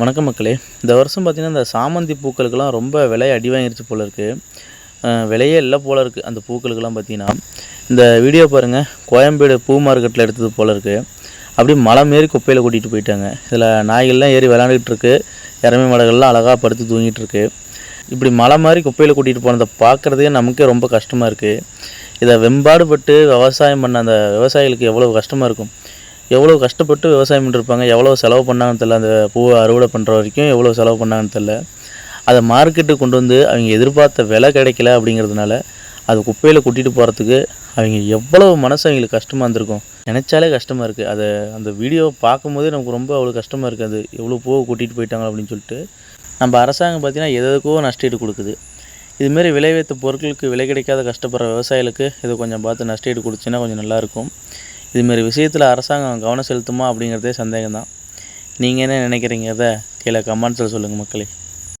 வணக்கம் மக்களே. இந்த வருஷம் பார்த்திங்கன்னா இந்த சாமந்தி பூக்களுக்கெல்லாம் ரொம்ப விலை அடி வாங்கிருச்சு போல் இருக்குது விலையே இல்லை போல இருக்குது அந்த பூக்களுக்கெல்லாம் பார்த்திங்கன்னா இந்த வீடியோ பாருங்கள் கோயம்பேடு பூ மார்க்கெட்டில் எடுத்தது போல் இருக்குது அப்படியே மலை மாரி குப்பையில் கூட்டிகிட்டு போயிட்டாங்க. இதில் நாய்கள்லாம் ஏறி விளாண்டுட்டு இருக்கு. இறமை மாடுகள்லாம் அழகாக படுத்து தூங்கிட்டு இருக்கு. இப்படி மலை மாதிரி குப்பையில் கூட்டிகிட்டு போனதை பார்க்குறதே நமக்கே ரொம்ப கஷ்டமாக இருக்குது இதை வெம்பாடுபட்டு விவசாயம் பண்ண அந்த விவசாயிகளுக்கு எவ்வளோ கஷ்டமாக இருக்கும். எவ்வளோ கஷ்டப்பட்டு விவசாயம் பண்ணிருப்பாங்க எவ்வளோ செலவு பண்ணாங்கன்னு தெரில அந்த பூவை அறுவடை பண்ணுற வரைக்கும் எவ்வளோ செலவு பண்ணாங்கன்னு தெரில அதை மார்க்கெட்டுக்கு கொண்டு வந்து அவங்க எதிர்பார்த்த விலை கிடைக்கல அப்படிங்கிறதுனால அது குப்பையில் கொட்டிட்டு போகிறதுக்கு அவங்க எவ்வளோ மனசு அவங்களுக்கு கஷ்டமாக இருந்திருக்கும். நினச்சாலே கஷ்டமாக இருக்குது அதை அந்த வீடியோ பார்க்கும்போதே நமக்கு ரொம்ப அவ்வளோ கஷ்டமாக இருக்குது அது எவ்வளோ பூவை கூட்டிகிட்டு போயிட்டாங்க அப்படின்னு சொல்லிட்டு. நம்ம அரசாங்கம் பார்த்திங்கன்னா எதுக்கோ நஷ்டீடு கொடுக்குது. இதுமாரி விளைவித்த பொருட்களுக்கு விலை கிடைக்காத கஷ்டப்படுற விவசாயிகளுக்கு இது கொஞ்சம் பார்த்து நஷ்டீடு கொடுத்துன்னா கொஞ்சம் நல்லாயிருக்கும் இதுமாரி விஷயத்தில் அரசாங்கம் கவனம் செலுத்துமா அப்படிங்கிறதே சந்தேகம் தான் நீங்கள் என்ன நினைக்கிறீங்க அதை கீழே கமெண்ட்ஸில் சொல்லுங்கள் மக்களே.